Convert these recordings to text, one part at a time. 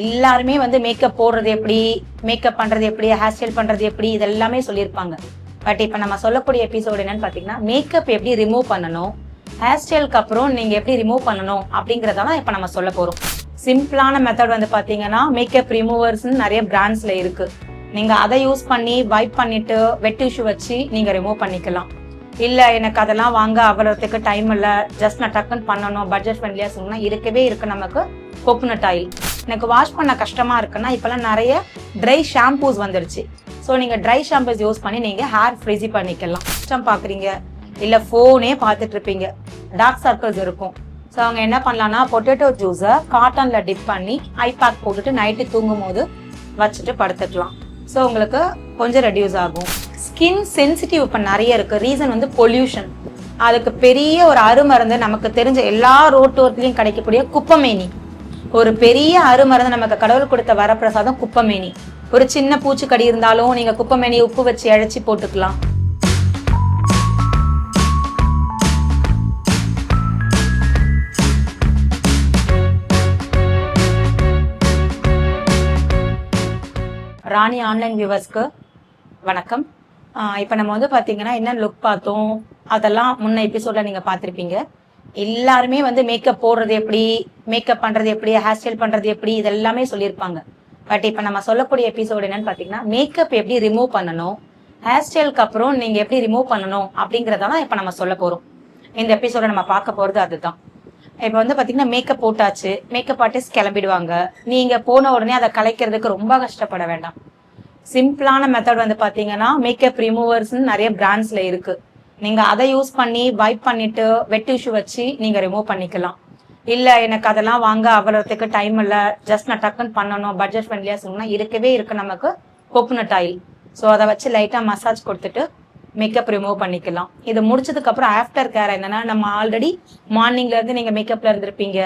எல்லாருமே வந்து மேக்கப் போடுறது எப்படி மேக்கப் பண்றது எப்படி ஹேர் ஸ்டைல் பண்றது எப்படி இதெல்லாமே சொல்லியிருப்பாங்க. பட் இப்போ நம்ம சொல்லக்கூடிய எபிசோடு என்னன்னு பார்த்தீங்கன்னா மேக்கப் எப்படி ரிமூவ் பண்ணணும் ஹேர் ஸ்டைலுக்கு அப்புறம் நீங்க எப்படி ரிமூவ் பண்ணணும் அப்படிங்கறதெல்லாம் இப்போ நம்ம சொல்ல போறோம். சிம்பிளான மெத்தட் வந்து பார்த்தீங்கன்னா மேக்கப் ரிமூவர்ஸ்னு நிறைய பிராண்ட்ஸ்ல இருக்கு. நீங்க அதை யூஸ் பண்ணி வைப் பண்ணிட்டு வெட் டிஷ்யூ வச்சு நீங்க ரிமூவ் பண்ணிக்கலாம். இல்ல எனக்கு அதெல்லாம் வாங்க அவ்வளோத்துக்கு டைம் இல்ல ஜஸ்ட் நான் டக்குன்னு பண்ணணும் பட்ஜெட் ஃப்ரெண்ட்லியா சொன்னா இருக்கவே இருக்கு நமக்கு கோகோனட் ஆயில் எனக்கு வாஷ் பண்ண கஷ்டமா இருக்குன்னா இப்போல்லாம் நிறைய ட்ரை ஷாம்பூஸ் வந்துருச்சு. ஸோ நீங்க ட்ரை ஷாம்பூஸ் யூஸ் பண்ணி நீங்க ஹேர் ஃப்ரிஸி பண்ணிக்கலாம். கஷ்டம் பாக்குறீங்க. இல்ல ஃபோனே பார்த்துட்டு இருப்பீங்க. டார்க் சர்க்கிள்ஸ் இருக்கும். ஸோ அவங்க என்ன பண்ணலாம்னா பொட்டேட்டோ ஜூஸை காட்டனில் டிப் பண்ணி ஐ பேக் போட்டுட்டு நைட்டு தூங்கும் போது வச்சுட்டு படுத்துக்கலாம். ஸோ உங்களுக்கு கொஞ்சம் ரெடியூஸ் ஆகும். ஸ்கின் சென்சிட்டிவ் இப்போ நிறைய இருக்கு. ரீசன் வந்து பொல்யூஷன் அதுக்கு பெரிய ஒரு அருமருந்து நமக்கு தெரிஞ்ச எல்லா ரோட்டோரத்துலையும் கிடைக்கக்கூடிய குப்பமேனி. ஒரு பெரிய அருமருந்து நமக்கு கடவுள் கொடுத்த வரப்பிரசாதம் குப்பமேனி. ஒரு சின்ன பூச்சிக்கடி இருந்தாலும் நீங்க குப்பமேனி உப்பு வச்சு அழைச்சி போட்டுக்கலாம். ராணி ஆன்லைன் வியூவர்ஸ்க்கு வணக்கம். இப்போ நம்ம வந்து பார்த்தீங்கன்னா என்ன லுக் பார்த்தோம்? அதெல்லாம் முன்ன எபிசோட்ல நீங்கள் பார்த்துருப்பீங்க. எல்லாருமே வந்து மேக்கப் போடுறது எப்படி மேக்கப் பண்ணுறது எப்படி ஹேர் ஸ்டைல் பண்ணுறது எப்படி இதெல்லாமே சொல்லியிருப்பாங்க. பட் இப்போ நம்ம சொல்லக்கூடிய எபிசோடு என்னன்னு பார்த்தீங்கன்னா மேக்கப் எப்படி ரிமூவ் பண்ணணும் ஹேர் ஸ்டைலுக்கு அப்புறம் நீங்கள் எப்படி ரிமூவ் பண்ணணும் அப்படிங்கிறதெல்லாம் இப்போ நம்ம சொல்ல போறோம். இந்த எபிசோட நம்ம பார்க்க போகிறது அதுதான். இப்போ வந்து பார்த்தீங்கன்னா மேக்கப் போட்டாச்சு மேக்கப் ஆர்டிஸ்ட் கிளம்பிடுவாங்க. நீங்கள் போன உடனே அதை கலைக்கிறதுக்கு ரொம்ப கஷ்டப்பட வேண்டாம். சிம்பிளான மெத்தட் வந்து பார்த்தீங்கன்னா மேக்கப் ரிமூவர்ஸ்னு நிறைய பிராண்ட்ஸ்ல இருக்கு. நீங்க அதை யூஸ் பண்ணி வைப் பண்ணிட்டு வெட் டிஷ்யூ வச்சு நீங்க ரிமூவ் பண்ணிக்கலாம். இல்ல எனக்கு அதெல்லாம் வாங்க அவ்வளோத்துக்கு டைம் இல்ல. ஜஸ்ட் நான் டக்குன்னு பண்ணணும். பட்ஜெட் ஃப்ரெண்ட்லியா சொன்னா இருக்கவே இருக்கு நமக்கு கோகோனட் ஆயில் ஸோ அதை வச்சு லைட்டா மசாஜ் கொடுத்துட்டு மேக்கப் ரிமூவ் பண்ணிக்கலாம். இது முடிச்சதுக்கு அப்புறம் ஆஃப்டர் கேர் என்னன்னா நம்ம ஆல்ரெடி மார்னிங்ல இருந்து நீங்க மேக்கப்ல இருந்திருப்பீங்க.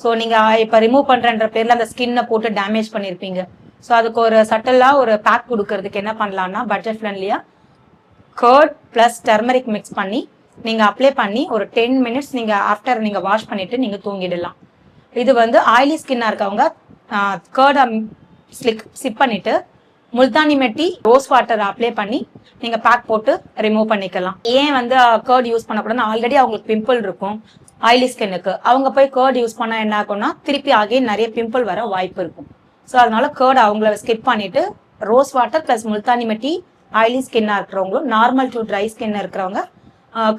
ஸோ நீங்க இப்ப ரிமூவ் பண்றன்ற பேர்ல அந்த ஸ்கின்னை போட்டு டேமேஜ் பண்ணிருப்பீங்க. ஸோ அதுக்கு ஒரு சட்டலா ஒரு பேக் கொடுக்கறதுக்கு என்ன பண்ணலாம்னா பட்ஜெட் ஃப்ரெண்ட்லியா கர்ட் ப்ளஸ் டர்மரிக் மிக்ஸ் பண்ணி நீங்கள் அப்ளை பண்ணி ஒரு டென் மினிட்ஸ் நீங்கள் ஆஃப்டர் நீங்கள் வாஷ் பண்ணிவிட்டு நீங்கள் தூங்கிடலாம். இது வந்து ஆயிலி ஸ்கின்னாக இருக்கவங்க கர்டை ஸ்லிக் சிப் பண்ணிவிட்டு Multani mitti rose water apply பண்ணி நீங்கள் பேக் போட்டு ரிமூவ் பண்ணிக்கலாம். ஏன் வந்து கர்ட் யூஸ் பண்ணக்கூடாதுன்னு ஆல்ரெடி அவங்களுக்கு பிம்பிள் இருக்கும் ஆயிலி ஸ்கின்னுக்கு அவங்க போய் கர்ட் யூஸ் பண்ணால் என்ன ஆகும்னா திருப்பி ஆகி நிறைய பிம்பிள் வர வாய்ப்பு இருக்கும். ஸோ அதனால கர்ட் அவங்கள ஸ்கிப் பண்ணிவிட்டு rose water plus Multani mitti oily ஸ்கின்னாக இருக்கிறவங்களும் நார்மல் டு ட்ரை ஸ்கின் இருக்கிறவங்க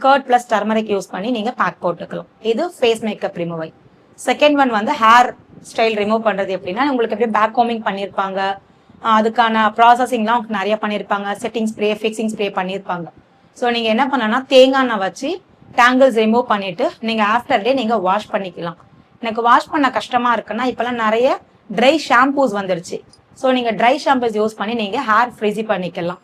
கர்ட் ப்ளஸ் டர்மரிக் யூஸ் பண்ணி நீங்கள் பேக் போட்டுக்கலாம். இது ஃபேஸ் மேக்கப் ரிமூவை செகண்ட் ஒன் வந்து ஹேர் ஸ்டைல் ரிமூவ் பண்ணுறது எப்படின்னா உங்களுக்கு எப்படியே பேக் கோமிங் பண்ணியிருப்பாங்க அதுக்கான ப்ராசஸிங்லாம் உங்களுக்கு நிறைய பண்ணியிருப்பாங்க செட்டிங் ஸ்ப்ரே ஃபிக்ஸிங் ஸ்ப்ரே பண்ணியிருப்பாங்க ஸோ நீங்கள் என்ன பண்ணனா தேங்காய் எண்ணெய் வச்சு டேங்கிள்ஸ் ரிமூவ் பண்ணிட்டு நீங்கள் ஆஃப்டர் டே நீங்கள் வாஷ் பண்ணிக்கலாம். எனக்கு வாஷ் பண்ண கஷ்டமாக இருக்குன்னா இப்போலாம் நிறைய ட்ரை ஷாம்பூஸ் வந்துருச்சு. ஸோ நீங்கள் ட்ரை ஷாம்பூஸ் யூஸ் பண்ணி நீங்கள் ஹேர் ஃப்ரிஸி பண்ணிக்கலாம்.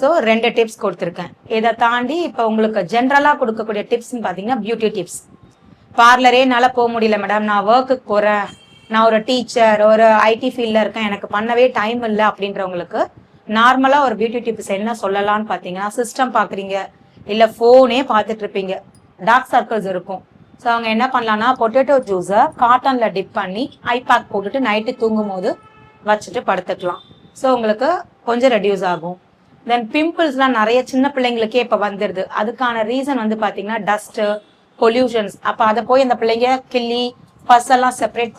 ஸோ ரெண்டு டிப்ஸ் கொடுத்துருக்கேன். இதை தாண்டி இப்போ உங்களுக்கு ஜென்ரலாக கொடுக்கக்கூடிய டிப்ஸ்னு பார்த்தீங்கன்னா பியூட்டி டிப்ஸ் பார்லரே என்னால் போக முடியல மேடம் நான் ஒர்க்குக்கு போகிறேன் நான் ஒரு டீச்சர் ஒரு ஐடி ஃபீல்டில் இருக்கேன். எனக்கு பண்ணவே டைம் இல்லை அப்படின்றவங்களுக்கு நார்மலாக ஒரு பியூட்டி டிப்ஸ் என்ன சொல்லலாம்னு பார்த்தீங்கன்னா சிஸ்டம் பார்க்குறீங்க இல்லை ஃபோனே பார்த்துட்டு இருப்பீங்க. டார்க் சர்க்கிள்ஸ் இருக்கும். ஸோ அவங்க என்ன பண்ணலான்னா பொட்டேட்டோ ஜூஸை காட்டனில் டிப் பண்ணி ஐ பேக் போட்டுட்டு நைட்டு தூங்கும் போது வச்சுட்டு படுத்துக்கலாம். ஸோ உங்களுக்கு கொஞ்சம் ரெடியூஸ் ஆகும். தென் பிம்பிள்ஸ்லாம் நிறைய சின்ன பிள்ளைங்களுக்கே இப்போ வந்துடுது அதுக்கான ரீசன் வந்து பார்த்தீங்கன்னா டஸ்ட்டு பொல்யூஷன்ஸ் அப்போ அதை போய் அந்த பிள்ளைங்க கிள்ளி பஸ் எல்லாம் செப்பரேட்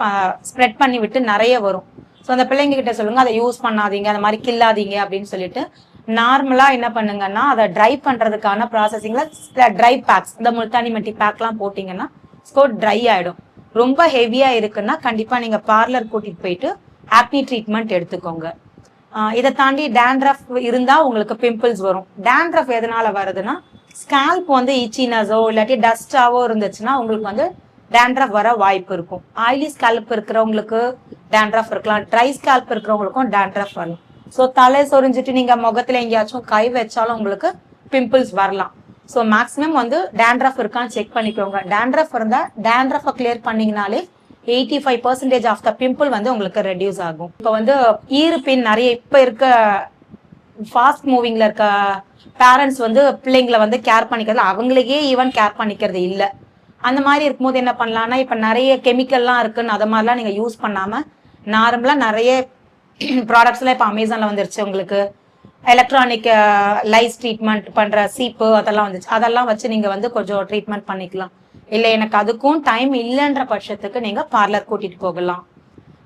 ஸ்ப்ரெட் பண்ணி விட்டு நிறைய வரும். ஸோ அந்த பிள்ளைங்க கிட்ட சொல்லுங்க அதை யூஸ் பண்ணாதீங்க அந்த மாதிரி கில்லாதீங்க அப்படின்னு சொல்லிட்டு நார்மலாக என்ன பண்ணுங்கன்னா அதை ட்ரை பண்ணுறதுக்கான ப்ராசஸிங்கில் ட்ரை பேக்ஸ் இந்த முல்தானி மட்டி பேக்லாம் போட்டிங்கன்னா ஸ்கோ ட்ரை ஆகிடும் ரொம்ப ஹெவியாக இருக்குன்னா கண்டிப்பாக நீங்கள் பார்லர் கூட்டிகிட்டு போயிட்டு ஆக்னி ட்ரீட்மெண்ட் எடுத்துக்கோங்க. இதை தாண்டி டேண்ட்ரஃப் இருந்தா உங்களுக்கு பிம்பிள்ஸ் வரும். டேண்ட்ரஃப் எதனால வருதுன்னா ஸ்கேல்ப் வந்து இச்சினஸோ இல்லாட்டி டஸ்டாவோ இருந்துச்சுன்னா உங்களுக்கு வந்து டேண்ட்ரஃப் வர வாய்ப்பு இருக்கும். ஆயிலி ஸ்கேல்ப் இருக்கிறவங்களுக்கு டேண்ட்ரஃப் இருக்கலாம். ட்ரை ஸ்கேல்ப் இருக்கிறவங்களுக்கும் டேண்ட்ரஃப் வரலாம் ஸோ தலை சொரிஞ்சிட்டு நீங்க முகத்துல எங்கேயாச்சும் கை வச்சாலும் உங்களுக்கு பிம்பிள்ஸ் வரலாம். ஸோ மேக்ஸிமம் வந்து டேண்ட்ரஃப் இருக்கான்னு செக் பண்ணிக்கோங்க. டேண்ட்ரஃப் இருந்தா டேண்ட்ரஃபை clear பண்ணீங்கனாலே eighty five percentage of the pimple வந்து உங்களுக்கு ரெடியூஸ் ஆகும். இப்போ வந்து ஈர்ப்பின் நிறைய இப்போ இருக்க ஃபாஸ்ட் மூவிங்ல இருக்க பேரண்ட்ஸ் வந்து பிள்ளைங்களை வந்து கேர் பண்ணிக்கிறது அவங்களுக்கே ஈவன் கேர் பண்ணிக்கிறது இல்லை. அந்த மாதிரி இருக்கும்போது என்ன பண்ணலாம்னா இப்போ நிறைய கெமிக்கல்லாம் இருக்குன்னு அதை மாதிரிலாம் நீங்கள் யூஸ் பண்ணாமல் நார்மலாக நிறைய ப்ராடக்ட்ஸ்லாம் இப்போ அமேசானில் வந்துருச்சு உங்களுக்கு. எலக்ட்ரானிக் லைஸ் ட்ரீட்மெண்ட் பண்ணுற சீப்பு அதெல்லாம் வந்துச்சு. அதெல்லாம் வச்சு நீங்கள் வந்து கொஞ்சம் ட்ரீட்மெண்ட் பண்ணிக்கலாம். இல்லை எனக்கு அதுக்கும் டைம் இல்லைன்ற பட்சத்துக்கு நீங்கள் பார்லர் கூட்டிகிட்டு போகலாம்.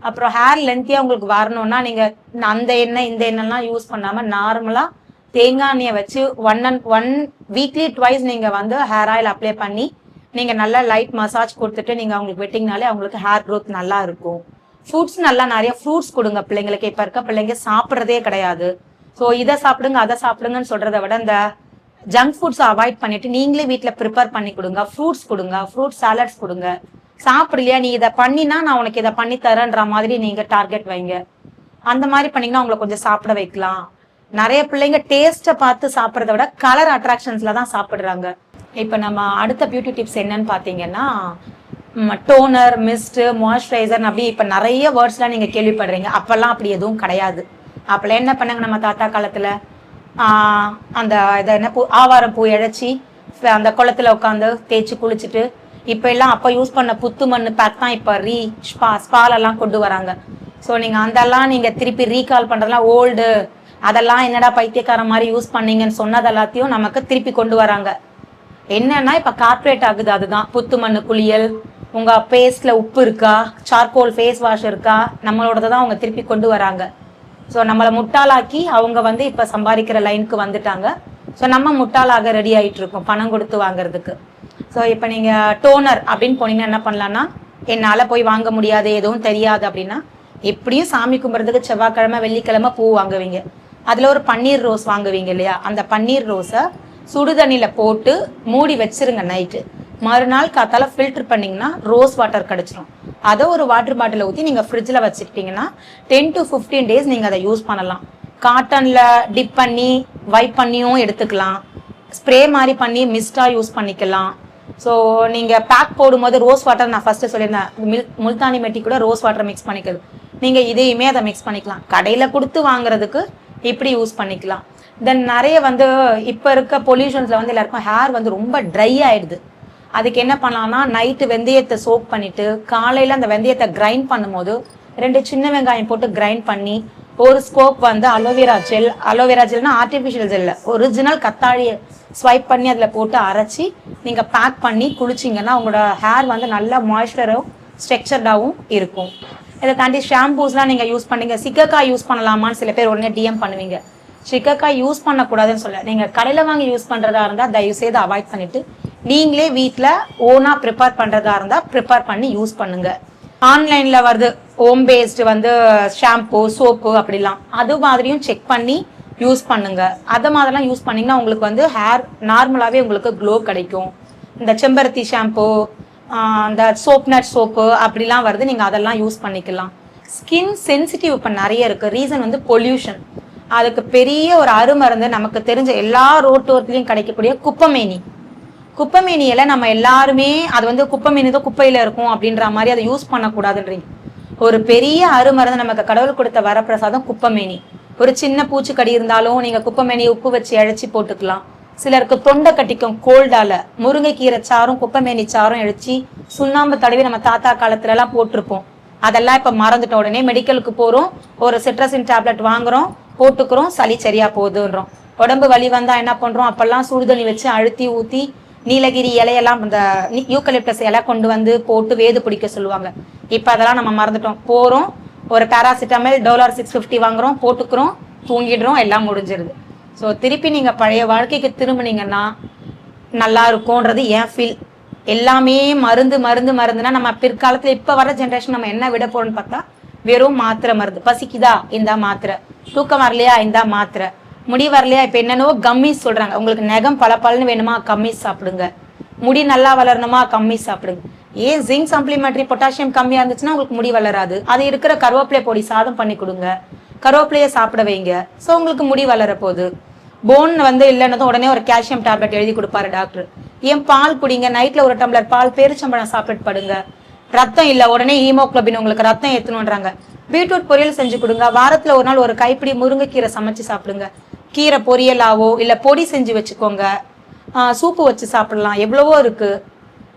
அப்புறம் ஹேர் லென்த்தியாக உங்களுக்கு வரணும்னா நீங்கள் அந்த எண்ணெய் இந்த எண்ணெய்லாம் யூஸ் பண்ணாமல் நார்மலாக தேங்காய் எண்ணெயை வச்சு one and one weekly twice நீங்கள் வந்து ஹேர் ஆயில் அப்ளை பண்ணி நீங்கள் நல்லா லைட் மசாஜ் கொடுத்துட்டு நீங்கள் அவங்களுக்கு வெட்டிங்கனாலே அவங்களுக்கு ஹேர் க்ரோத் நல்லா இருக்கும். ஃப்ரூட்ஸ் நல்லா நிறைய ஃப்ரூட்ஸ் கொடுங்க பிள்ளைங்களுக்கு. இப்போ இருக்க பிள்ளைங்க சாப்பிட்றதே கிடையாது. ஸோ இதை சாப்பிடுங்க அதை சாப்பிடுங்கன்னு சொல்கிறத விட இந்த ஜங்க் ஃபுட்ஸை அவாய்ட் பண்ணிட்டு நீங்களே வீட்டில் ப்ரிப்பேர் பண்ணி கொடுங்க. ஃப்ரூட்ஸ் கொடுங்க. ஃப்ரூட் சாலட்ஸ் கொடுங்க. சாப்பிடலையா? நீ இதை பண்ணினா நான் உனக்கு இதை பண்ணி தரேன்ற மாதிரி நீங்கள் டார்கெட் வைங்க. அந்த மாதிரி பண்ணிங்கன்னா அவங்களை கொஞ்சம் சாப்பிட வைக்கலாம். நிறைய பிள்ளைங்க டேஸ்ட்டை பார்த்து சாப்பிட்றத விட கலர் அட்ராக்ஷன்ஸில் தான் சாப்பிட்றாங்க. இப்போ நம்ம அடுத்த பியூட்டி டிப்ஸ் என்னன்னு பார்த்தீங்கன்னா டோனர் மிஸ்ட்டு மாய்ஸ்சரைசர் அப்படி இப்போ நிறைய வேர்ட்ஸ்லாம் நீங்கள் கேள்விப்படுறீங்க. அப்போல்லாம் அப்படி எதுவும் கிடையாது. அப்போல்லாம் என்ன பண்ணாங்க நம்ம தாத்தா காலத்தில்? அந்த இதை என்ன பூ ஆவாரம் பூ இழைச்சி அந்த குளத்துல உட்காந்து தேய்ச்சி குளிச்சுட்டு இப்போ எல்லாம் அப்போ யூஸ் பண்ண புத்து மண் பேக் தான் இப்போ ரீ ஸ்பா ஸ்பாலெல்லாம் கொண்டு வராங்க. ஸோ நீங்கள் அதெல்லாம் நீங்கள் திருப்பி ரீகால் பண்ணுறதுலாம் ஓல்டு அதெல்லாம் என்னடா பைத்தியக்கார மாதிரி யூஸ் பண்ணீங்கன்னு சொன்னது எல்லாத்தையும் நமக்கு திருப்பி கொண்டு வராங்க. என்னன்னா இப்போ கார்ப்பரேட் ஆகுது அதுதான். புத்து மண்ணு குளியல் உங்கள் ஃபேஸில் உப்பு இருக்கா சார்கோல் ஃபேஸ் வாஷ் இருக்கா நம்மளோடது தான் அவங்க திருப்பி கொண்டு வராங்க. ஸோ நம்மளை முட்டாளாக்கி அவங்க வந்து இப்போ சம்பாதிக்கிற லைனுக்கு வந்துட்டாங்க. ஸோ நம்ம முட்டாளாக ரெடி ஆகிட்டு இருக்கோம் பணம் கொடுத்து வாங்குறதுக்கு. ஸோ இப்போ நீங்கள் டோனர் அப்படின்னு போனீங்கன்னா என்ன பண்ணலான்னா என்னால் போய் வாங்க முடியாது எதுவும் தெரியாது அப்படின்னா எப்படியும் சாமி கும்பிட்றதுக்கு செவ்வாய்க்கிழமை வெள்ளிக்கிழமை பூ வாங்குவீங்க. அதில் ஒரு பன்னீர் ரோஸ் வாங்குவீங்க இல்லையா? அந்த பன்னீர் ரோஸை சுடுதண்ணியில் போட்டு மூடி வச்சிருங்க நைட்டு மறுநாள் காத்தால ஃபில்டர் பண்ணிங்கன்னா ரோஸ் வாட்டர் கிடச்சிரும். அதை ஒரு வாட்டர் பாட்டில் ஊற்றி நீங்கள் ஃப்ரிட்ஜில் வச்சுக்கிட்டிங்கன்னா டென் டு ஃபிஃப்டீன் டேஸ் நீங்கள் அதை யூஸ் பண்ணலாம். காட்டனில் டிப் பண்ணி வைப் பண்ணியும் எடுத்துக்கலாம். ஸ்ப்ரே மாதிரி பண்ணி மிஸ்டாக யூஸ் பண்ணிக்கலாம். ஸோ நீங்கள் பேக் போடும்போது ரோஸ் வாட்டர் நான் ஃபஸ்ட்டு சொல்லியிருந்தேன். மில் முல்தானி மெட்டி கூட ரோஸ் வாட்டர் மிக்ஸ் பண்ணிக்கிறது. நீங்கள் இதையுமே அதை மிக்ஸ் பண்ணிக்கலாம். கடையில் கொடுத்து வாங்குறதுக்கு இப்படி யூஸ் பண்ணிக்கலாம். தென் நிறைய வந்து இப்போ இருக்க பொல்யூஷன்ஸில் வந்து எல்லாருக்கும் ஹேர் வந்து ரொம்ப ட்ரை ஆகிடுது அதுக்கு என்ன பண்ணலாம்னா நைட்டு வெந்தயத்தை சோப் பண்ணிட்டு காலையில் அந்த வெந்தயத்தை கிரைண்ட் பண்ணும்போது ரெண்டு சின்ன வெங்காயம் போட்டு கிரைண்ட் பண்ணி ஒரு ஸ்கோப் வந்து aloe vera gel aloe vera ஜெல்னா artificial ஜெல்ல ஒரிஜினல் கத்தாழியை ஸ்வைப் பண்ணி அதில் போட்டு அரைச்சி நீங்கள் பேக் பண்ணி குளிச்சிங்கன்னா உங்களோட ஹேர் வந்து நல்லா மாய்ஸ்டரும் ஸ்ட்ரக்சர்டாகவும் இருக்கும். இதை தாண்டி ஷாம்பூஸ்லாம் நீங்கள் யூஸ் பண்ணீங்க. சிக்கக்காய் யூஸ் பண்ணலாமான்னு சில பேர் உடனே டிஎம் பண்ணுவீங்க. சிக்கக்காய் யூஸ் பண்ணக்கூடாதுன்னு சொல்ல நீங்கள் கடையில் வாங்கி யூஸ் பண்ணுறதா இருந்தால் தயவு செய்து அவாய்ட் பண்ணிவிட்டு நீங்களே வீட்டில் ஓனாக ப்ரிப்பேர் பண்ணுறதா இருந்தால் ப்ரிப்பேர் பண்ணி யூஸ் பண்ணுங்க. ஆன்லைனில் வருது ஹோம் பேஸ்டு வந்து ஷாம்பு சோப்பு அப்படிலாம். அது மாதிரியும் செக் பண்ணி யூஸ் பண்ணுங்க. அதை மாதிரிலாம் யூஸ் பண்ணிங்கன்னா உங்களுக்கு வந்து ஹேர் நார்மலாகவே உங்களுக்கு க்ளோ கிடைக்கும். இந்த செம்பருத்தி ஷாம்பு இந்த சோப் நட் சோப்பு அப்படிலாம் வருது நீங்கள் அதெல்லாம் யூஸ் பண்ணிக்கலாம். ஸ்கின் சென்சிட்டிவ் இப்போ நிறைய இருக்குது ரீசன் வந்து பொல்யூஷன் அதுக்கு பெரிய ஒரு அருமருந்து நமக்கு தெரிஞ்ச எல்லா ரோட்டோரத்துலேயும் கிடைக்கக்கூடிய குப்பமேனி. குப்பை இலை நம்ம எல்லாருமே அது வந்து குப்பமேனி தான் குப்பையில் இருக்கும் அப்படின்ற மாதிரி அதை யூஸ் பண்ணக்கூடாதுன்றீங்க. ஒரு பெரிய அருமருந்து நமக்கு கடவுள் கொடுத்த வரப்பிரசாதம் குப்பமேனி. ஒரு சின்ன பூச்சிக்கடி இருந்தாலும் நீங்கள் குப்பைமேனி உப்பு வச்சு அழைச்சி போட்டுக்கலாம். சிலருக்கு தொண்டை கட்டிக்கும் கோல்டால முருங்கைக்கீரை சாரும் குப்பமேனி சாரும் அழிச்சு சுண்ணாம்பு தடவி நம்ம தாத்தா காலத்துல எல்லாம் போட்டிருப்போம். அதெல்லாம் இப்ப மறந்துட்ட உடனே மெடிக்கலுக்கு போறோம். ஒரு சிட்ரஸின் டேப்லெட் வாங்குறோம் போட்டுக்கிறோம் சளி சரியா போகுதுன்றோம். உடம்பு வலி வந்தா என்ன பண்றோம்? அப்பெல்லாம் சுடுதண்ணி வச்சு அழுத்தி ஊத்தி நீலகிரி இலையெல்லாம் இந்த யூக்கலிப்டஸ் இலை கொண்டு வந்து போட்டு வேது பிடிக்க சொல்லுவாங்க. இப்போ அதெல்லாம் நம்ம மறந்துட்டோம். போகிறோம் ஒரு பேராசிட்டமல் டாலர் சிக்ஸ் ஃபிஃப்டி வாங்குறோம் போட்டுக்கிறோம் தூங்கிடுறோம் எல்லாம் முடிஞ்சிருது. ஸோ திருப்பி நீங்கள் பழைய வாழ்க்கைக்கு திரும்பினீங்கன்னா நல்லா இருக்கும்ன்றது ஏன் ஃபீல் எல்லாமே மருந்து மருந்து மருந்துனா நம்ம பிற்காலத்தில் இப்போ வர ஜென்ரேஷன் நம்ம என்ன விட போறோம்னு பார்த்தா வெறும் மாத்திரை மருந்து. பசிக்குதா? இந்த மாத்திரை. தூக்கம் வரலையா? இந்த மாத்திரை. முடி வரலையா? இப்போ என்னென்னவோ கம்மிஸ் சொல்கிறாங்க உங்களுக்கு நெகம் பல பலன்னு வேணுமா? கம்மிஸ் சாப்பிடுங்க. முடி நல்லா வளரணுமா? கம்மி சாப்பிடுங்க. ஏன் ஜிங்க் சப்ளிமெண்ட்ரி பொட்டாசியம் கம்மியாக இருந்துச்சுன்னா உங்களுக்கு முடி வளராது. அது இருக்கிற கருவேப்பிலை பொடி சாதம் பண்ணி கொடுங்க. கருவேப்பிலையை சாப்பிட வைங்க. ஸோ உங்களுக்கு முடி வளரப்போகுது. போன் வந்து இல்லைன்னதும் உடனே ஒரு கால்சியம் டேப்லெட் எழுதி கொடுப்பாரு டாக்டர் ஏன் பால் குடிங்க? நைட்ல ஒரு டம்ளர் பால் பேரிச்சம்பழம் சாப்பிட்டு படுங்க. ரத்தம் இல்லை. உடனே ஹீமோக்ளோபின் உங்களுக்கு ரத்தம் ஏற்றணுன்றாங்க பீட்ரூட் பொரியல் செஞ்சு கொடுங்க. வாரத்தில் ஒரு நாள் ஒரு கைப்பிடி முருங்கைக்கீரை சமைச்சு சாப்பிடுங்க. கீரை பொரியலாவோ இல்லை பொடி செஞ்சு வச்சுக்கோங்க. சூப்பு வச்சு சாப்பிடலாம். எவ்வளவோ இருக்குது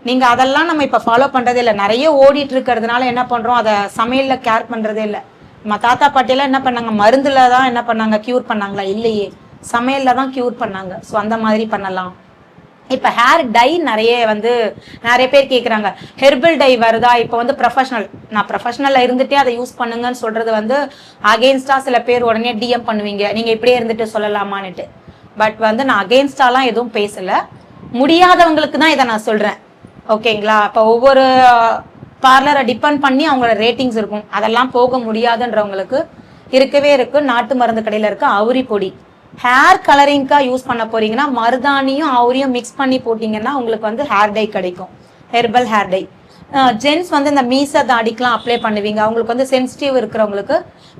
நீங்கள் அதெல்லாம் நம்ம இப்போ ஃபாலோ பண்ணுறதே இல்லை. நிறைய ஓடிட்டு இருக்கிறதுனால என்ன பண்ணுறோம் அதை சமையலில் கேர் பண்ணுறதே இல்லை. நம்ம தாத்தா பாட்டியெல்லாம் என்ன பண்ணாங்க? மருந்தில் தான் என்ன பண்ணாங்க? க்யூர் பண்ணாங்களா? இல்லையே. சமையலில் தான் க்யூர் பண்ணாங்க. ஸோ அந்த மாதிரி பண்ணலாம். இப்போ ஹேர் டை நிறைய வந்து நிறைய பேர் கேட்குறாங்க ஹெர்பல் டை வருதா? இப்போ வந்து ப்ரொஃபஷனல் நான் ப்ரொஃபஷனலில் இருந்துட்டே அதை யூஸ் பண்ணுங்கன்னு சொல்கிறது வந்து அகெயின்ஸ்டாக சில பேர் உடனே டிஎம் பண்ணுவீங்க. நீங்கள் இப்படியே இருந்துட்டு சொல்லலாமான்னுட்டு. பட் வந்து நான் அகெயின்ஸ்டாலாம் எதுவும் பேசலை. முடியாதவங்களுக்கு தான் இதை நான் சொல்கிறேன் ஓகேங்களா இப்போ ஒவ்வொரு பார்லரை டிபெண்ட் பண்ணி அவங்களோட ரேட்டிங்ஸ் இருக்கும். அதெல்லாம் போக முடியாதுன்றவங்களுக்கு இருக்கவே இருக்கு. நாட்டு மருந்து கடையில் இருக்க அவுரி பொடி. ஹேர் கலரிங்க்காக யூஸ் பண்ண போறீங்கன்னா மருதாணியும் அவுரியும் மிக்ஸ் பண்ணி போட்டிங்கன்னா உங்களுக்கு வந்து ஹேர் டை கிடைக்கும். ஹெர்பல் ஹேர் டை ஜென்ஸ் வந்து இந்த மீசை தாடிக்கெலாம் அப்ளை பண்ணுவீங்க. அவங்களுக்கு வந்து சென்சிட்டிவ் இருக்கிறவங்களுக்கு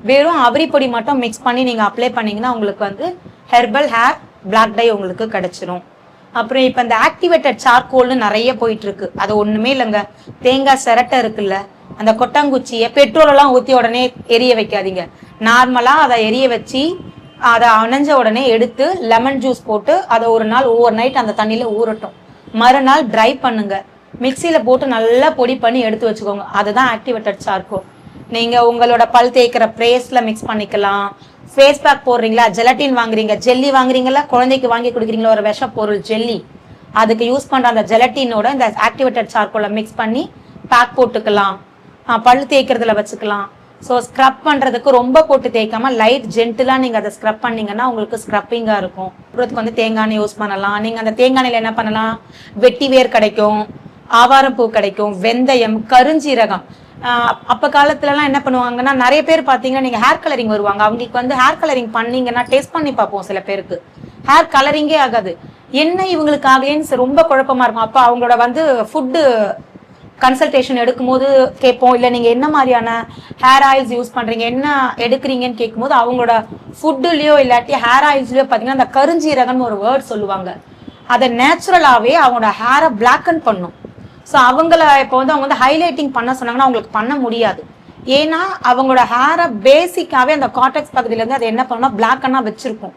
வெறும் அவரி பொடி மட்டும் மிக்ஸ் பண்ணி நீங்கள் அப்ளை பண்ணீங்கன்னா உங்களுக்கு வந்து ஹெர்பல் ஹேர் பிளாக் டை உங்களுக்கு கிடைச்சிரும். அப்புறம் இப்போ இந்த ஆக்டிவேட்டட் சார்கோல்னு நிறைய போயிட்டு இருக்கு அது ஒன்றுமே இல்லைங்க. தேங்காய் சிரட்டை இருக்குல்ல அந்த கொட்டாங்குச்சியை பெட்ரோலெல்லாம் ஊற்றி உடனே எரிய வைக்காதீங்க. நார்மலாக அதை எரிய வச்சு அதை அணைஞ்ச உடனே எடுத்து லெமன் ஜூஸ் போட்டு அதை ஒரு நாள் ஓவர் நைட் அந்த தண்ணியில் ஊறட்டும். மறுநாள் ட்ரை பண்ணுங்க. மிக்சியில் போட்டு நல்லா பொடி பண்ணி எடுத்து வச்சுக்கோங்க. அதுதான் ஆக்டிவேட்டட் சார்கோ நீங்கள் உங்களோட பல் தேய்க்கிற ப்ரேஸில் மிக்ஸ் பண்ணிக்கலாம். ஃபேஸ் பேக் போடுறீங்களா? ஜெலட்டின் வாங்குறீங்க. ஜெல்லி வாங்குறீங்களா? குழந்தைக்கு வாங்கி கொடுக்குறீங்களா? ஒரு விஷ பொருள் ஜெல்லி அதுக்கு யூஸ் பண்ணுற அந்த ஜெலட்டினோட இந்த ஆக்டிவேட்டட் சார்கோலை மிக்ஸ் பண்ணி பேக் போட்டுக்கலாம். பல் தேய்க்கிறதுல வச்சுக்கலாம். ஸோ ஸ்க்ரப் பண்ணுறதுக்கு ரொம்ப போட்டு தேய்க்காமல் லைட் ஜென்டிலாக நீங்கள் அதை ஸ்க்ரப் பண்ணிங்கன்னா உங்களுக்கு ஸ்க்ரப்பிங்காக இருக்கும். அப்புறத்துக்கு வந்து தேங்காய் எண்ணெய் யூஸ் பண்ணலாம். நீங்கள் அந்த தேங்காய் எண்ணெயில் என்ன பண்ணலாம்? வெட்டி வேர் கிடைக்கும் ஆவாரம் பூ கிடைக்கும் வெந்தயம் கருஞ்சீரகம். அப்ப காலத்துலலாம் என்ன பண்ணுவாங்கன்னா நிறைய பேர் பார்த்தீங்கன்னா நீங்க ஹேர் கலரிங் வருவாங்க. அவங்களுக்கு வந்து ஹேர் கலரிங் பண்ணீங்கன்னா டேஸ்ட் பண்ணி பார்ப்போம் சில பேருக்கு. ஹேர் கலரிங்கே ஆகாது. என்ன இவங்களுக்கு ஆகலேன்னு ரொம்ப குழப்பமா இருக்கும். அப்ப அவங்களோட வந்து ஃபுட்டு கன்சல்டேஷன் எடுக்கும்போது கேட்போம். இல்லை நீங்கள் என்ன மாதிரியான ஹேர் ஆயில்ஸ் யூஸ் பண்ணுறீங்க என்ன எடுக்கிறீங்கன்னு கேட்கும்போது அவங்களோட ஃபுட்டுலேயோ இல்லாட்டி ஹேர் ஆயில்ஸ்லையோ பார்த்தீங்கன்னா அந்த கருஞ்சீரகம்னு ஒரு வேர்ட் சொல்லுவாங்க. அதை நேச்சுரலாகவே அவங்களோட ஹேரை பிளாக்கன் பண்ணும். ஸோ அவங்கள இப்போ வந்து அவங்க வந்து ஹைலைட்டிங் பண்ண சொன்னாங்கன்னா அவங்களுக்கு பண்ண முடியாது. ஏன்னா அவங்களோட ஹேரை பேசிக்காகவே அந்த காட்டெக்ஸ் பகுதியிலேருந்து அதை என்ன பண்ணணும் பிளாக்கனாக வச்சுருக்கும்.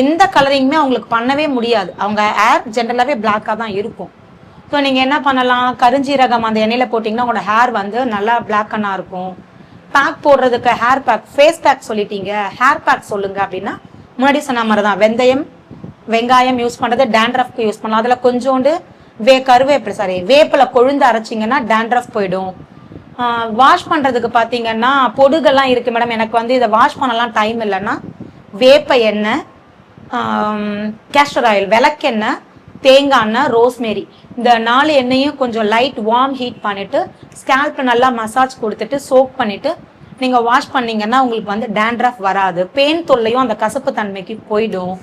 எந்த கலரிங்குமே அவங்களுக்கு பண்ணவே முடியாது. அவங்க ஹேர் ஜென்ரலாகவே பிளாக்காக தான் இருக்கும். ஸோ நீங்கள் என்ன பண்ணலாம்? கருஞ்சீரகம் அந்த எண்ணெயில் போட்டிங்கன்னா உங்களோட ஹேர் வந்து நல்லா பிளாக்கனாக இருக்கும். பேக் போடுறதுக்கு ஹேர் பேக் ஃபேஸ் பேக் சொல்லிட்டீங்க. ஹேர் பேக் சொல்லுங்க அப்படின்னா முன்னாடி சொன்ன மாதிரி தான். வெந்தயம் வெங்காயம் யூஸ் பண்ணுறது டேண்ட்ரஃப்க்கு யூஸ் பண்ணலாம். அதில் கொஞ்சோண்டு வே கருவேப்பிலை சாரி வேப்பில் கொழுந்து அரைச்சிங்கன்னா டேண்ட்ரஃப் போயிடும். வாஷ் பண்ணுறதுக்கு பார்த்தீங்கன்னா பொடுகெல்லாம் இருக்குது மேடம் எனக்கு வந்து இதை வாஷ் பண்ணலாம் டைம் இல்லைன்னா வேப்ப எண்ணெய் கேஸ்டர் ஆயில் விளக்கெண்ணெய் தேங்காய் எண்ணெய் ரோஸ்மேரி. இந்த நாலு எண்ணெயும் கொஞ்சம் லைட் வார்ம் ஹீட் பண்ணிவிட்டு ஸ்கேல்ப் நல்லா மசாஜ் கொடுத்துட்டு சோக் பண்ணிவிட்டு நீங்கள் வாஷ் பண்ணீங்கன்னா உங்களுக்கு வந்து டேண்ட்ரஃப் வராது. பெயின் தொல்லையும் அந்த கசப்பு தன்மைக்கு போயிடும்.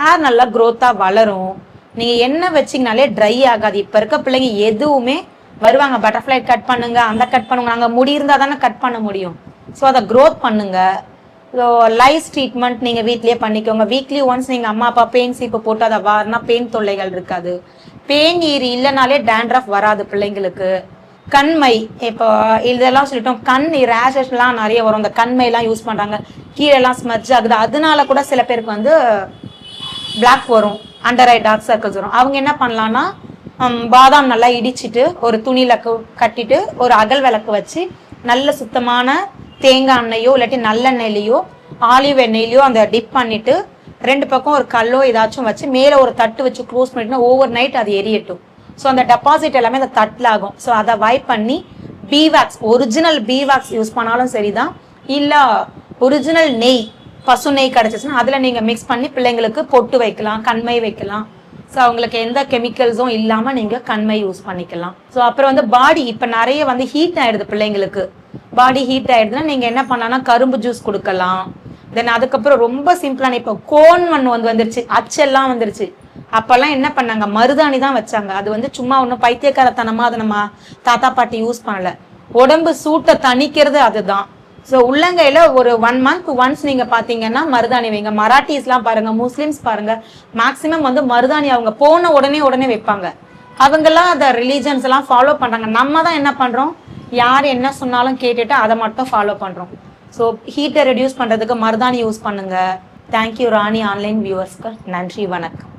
ஹேர் நல்லா க்ரோத்தாக வளரும். நீங்கள் எண்ணெய் வச்சிங்கனாலே ட்ரை ஆகாது. இப்போ இருக்க பிள்ளைங்க எதுவுமே வருவாங்க. பட்டர்ஃப்ளை கட் பண்ணுங்க அந்த கட் பண்ணுங்க. நாங்கள் முடி இருந்தால் தானே கட் பண்ண முடியும். ஸோ அதை க்ரோத் பண்ணுங்க. ஸோ லைஸ் ட்ரீட்மெண்ட் நீங்கள் வீட்லேயே பண்ணிக்கோங்க. வீக்லி ஒன்ஸ் நீங்கள் அம்மா அப்பா பெயின் சீப்பு போட்டு அதை வாரினா பெயின் தொல்லைகள் இருக்காது. பெயின் ஈரி இல்லைனாலே டேண்ட்ரஃப் வராது பிள்ளைங்களுக்கு. கண்மை இப்போ இதெல்லாம் சொல்லிட்டோம். கண் ரேஷஸ்லாம் நிறைய வரும். இந்த கண்மைலாம் யூஸ் பண்ணுறாங்க கீழெல்லாம் ஸ்மஜ் ஆகுது. அதனால கூட சில பேருக்கு வந்து பிளாக் வரும். அண்டர் ஐ டார்க் சர்க்கிள்ஸ் வரும். அவங்க என்ன பண்ணலான்னா பாதாம் நல்லா இடிச்சிட்டு ஒரு துணியில் கட்டிட்டு ஒரு அகல் விளக்கு வச்சு நல்ல சுத்தமான தேங்காய் எண்ணெயோ இல்லாட்டி நல்லெண்ணெயிலையோ ஆலிவ் எண்ணெயிலையோ அந்த டிப் பண்ணிட்டு ரெண்டு பக்கம் ஒரு கல்லோ ஏதாச்சும் வச்சு மேலே ஒரு தட்டு வச்சு க்ளோஸ் பண்ணிட்டுனா ஓவர் நைட் அது எரியட்டும். ஸோ அந்த டெபாசிட் எல்லாமே அந்த தட்டில் ஆகும். ஸோ அதை வைப் பண்ணி பீவாக்ஸ் ஒரிஜினல் பீவாக்ஸ் யூஸ் பண்ணாலும் சரிதான். இல்லை ஒரிஜினல் நெய் பசு நெய் கிடச்சிச்சுன்னா அதில் நீங்கள் மிக்ஸ் பண்ணி பிள்ளைங்களுக்கு பொட்டு வைக்கலாம் கண்மை வைக்கலாம். ஸோ அவங்களுக்கு எந்த கெமிக்கல்ஸும் இல்லாமல் நீங்கள் கண்மை யூஸ் பண்ணிக்கலாம். ஸோ அப்புறம் வந்து பாடி இப்போ நிறைய வந்து ஹீட் ஆயிடுது பிள்ளைங்களுக்கு. பாடி ஹீட் ஆயிடுதுன்னா நீங்கள் என்ன பண்ணலாம்னா கரும்பு ஜூஸ் கொடுக்கலாம். தென் அதுக்கப்புறம் ரொம்ப சிம்பிளான இப்போ கோன் ஒன்று வந்து வந்துருச்சு. அச்செல்லாம் வந்துருச்சு. அப்பெல்லாம் என்ன பண்ணாங்க? மருதாணி தான் வச்சாங்க. அது வந்து சும்மா ஒன்றும் பைத்தியக்காரத்தனமா அதை நம்ம தாத்தா பாட்டி யூஸ் பண்ணல. உடம்பு சூட்டை தணிக்கிறது அதுதான். ஸோ உள்ளங்கையில் ஒரு ஒன் மந்த் ஒன்ஸ் நீங்கள் பார்த்தீங்கன்னா மருதாணி வைங்க. மராட்டிஸ்லாம் பாருங்க முஸ்லிம்ஸ் பாருங்க. மேக்ஸிமம் வந்து மருதாணி அவங்க போன உடனே உடனே வைப்பாங்க. அவங்கெல்லாம் அதை ரிலீஜன்ஸ் எல்லாம் ஃபாலோ பண்ணுறாங்க நம்ம தான் என்ன பண்ணுறோம் யார் என்ன சொன்னாலும் கேட்டுட்டு அதை மட்டும் ஃபாலோ பண்ணுறோம் ஸோ ஹீட்டை ரெடியூஸ் பண்ணுறதுக்கு மருதாணி யூஸ் பண்ணுங்க. தேங்க்யூ ராணி ஆன்லைன் வியூவர்ஸ்க்கு நன்றி வணக்கம்.